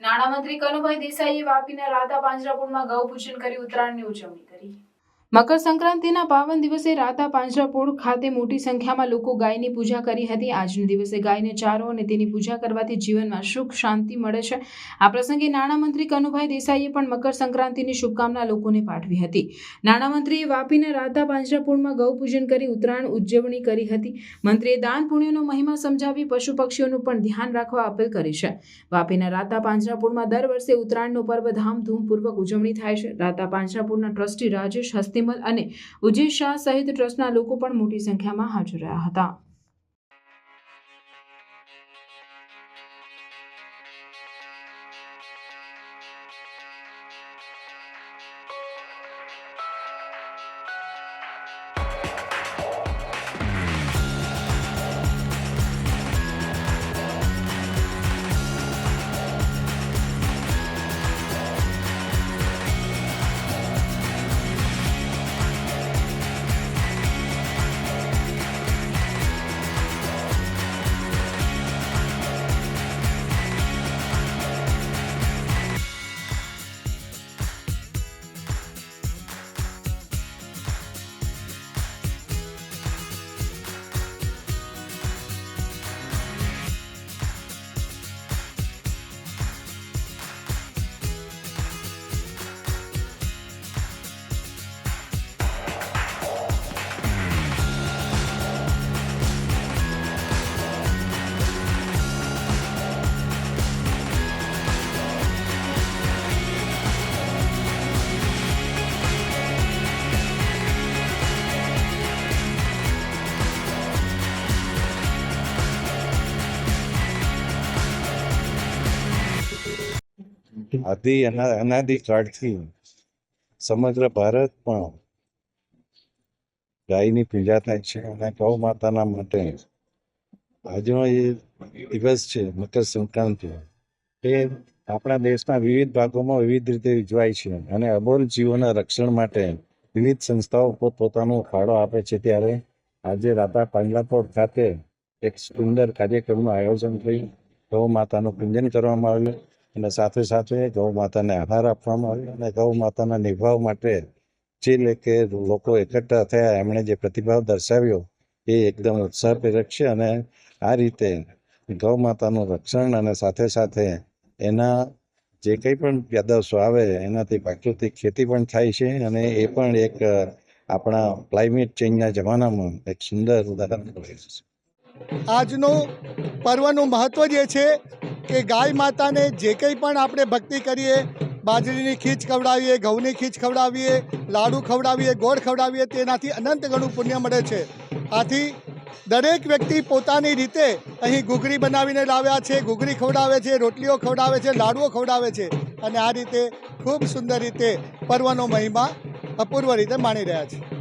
નાણામંત્રી કનુભાઈ દેસાઈએ વાપીના રાધા પાંજરાપુરમાં ગૌ પૂજન કરી ઉત્તરાયણની ઉજવણી કરી. મકર સંક્રાંતિના પાવન દિવસે રાતા પાંજરાપોળ ખાતે મોટી સંખ્યામાં લોકો ગાયની પૂજા કરી હતી. આજના દિવસે ગાયને ચારો અને તેની પૂજા કરવાથી જીવનમાં સુખ, શાંતિ મળે છે. આ પ્રસંગે નાણામંત્રી કનુભાઈ દેસાઈએ પણ મકર સંક્રાંતિની શુભકામના લોકોને પાઠવી હતી. નાણામંત્રીએ વાપીના રાતા પાંજરાપોળમાં ગૌ પૂજન કરી ઉત્તરાયણ ઉજવણી કરી હતી. મંત્રીએ દાન પુણ્યનો મહિમા સમજાવી પશુ પક્ષીઓનું પણ ધ્યાન રાખવા અપીલ કરી છે. વાપીના રાતા પાંજરાપોળમાં દર વર્ષે ઉત્તરાયણનો પર્વ ધામધૂમપૂર્વક ઉજવણી થાય છે. રાતા પાંજરાપોળના ટ્રસ્ટી રાજેશ હસ્તિમલ અને ઉજેશ શાહ સહિત ટ્રસ્ટના લોકો પણ મોટી સંખ્યામાં હાજર રહ્યા હતા. આદિ અના અનાદિ કાળથી સમગ્ર ભારતમાં ગાયની પૂજા થાય છે અને ગૌ માતાના માટે આજનો એ દિવસ છે, મકર સંક્રાંતિ. એ આપણા દેશના વિવિધ ભાગોમાં વિવિધ રીતે ઉજવાય છે અને અબોલ જીવોના રક્ષણ માટે વિવિધ સંસ્થાઓ પોતપોતાનો ફાળો આપે છે. ત્યારે આજે રાતા પાંજરાપોળ ખાતે એક સુંદર કાર્યક્રમનું આયોજન થયું ગૌ માતાનું પૂજન કરવામાં આવ્યું. અને સાથે સાથે ગૌ માતાને આહાર આપવામાં આવ્યો અને ગૌ માતાના નિભાવ માટે જે લેકે લોકો એકઠા થયા, એમણે જે પ્રતિભાવ દર્શાવ્યો, એ એકદમ ઉત્સાહપ્રેરક છે અને આ રીતે ગૌ માતાનું રક્ષણ અને સાથે સાથે એના જે કંઈ પણ પેદાશો આવે, એનાથી પ્રાકૃતિક ખેતી પણ થાય છે અને એ પણ એક, આપણા ક્લાઇમેટ ચેન્જના જમાનામાં એક સુંદર ઉદાહરણ છે આજનું પર્વનું મહત્ત્વ જે છે કે ગાય માતાને જે કંઈ પણ આપણે ભક્તિ કરીએ, બાજરીની ખીચ ખવડાવીએ, ઘઉંની ખીચ ખવડાવીએ, લાડુ ખવડાવીએ, ગોળ ખવડાવીએ, તેનાથી અનંત ગણું પુણ્ય મળે છે. આથી દરેક વ્યક્તિ પોતાની રીતે અહીં ઘૂઘરી બનાવીને લાવ્યા છે, ઘૂઘરી ખવડાવે છે, રોટલીઓ ખવડાવે છે, લાડુઓ ખવડાવે છે અને આ રીતે ખૂબ સુંદર રીતે પર્વનો મહિમા અપૂર્વ રીતે માણી રહ્યા છે.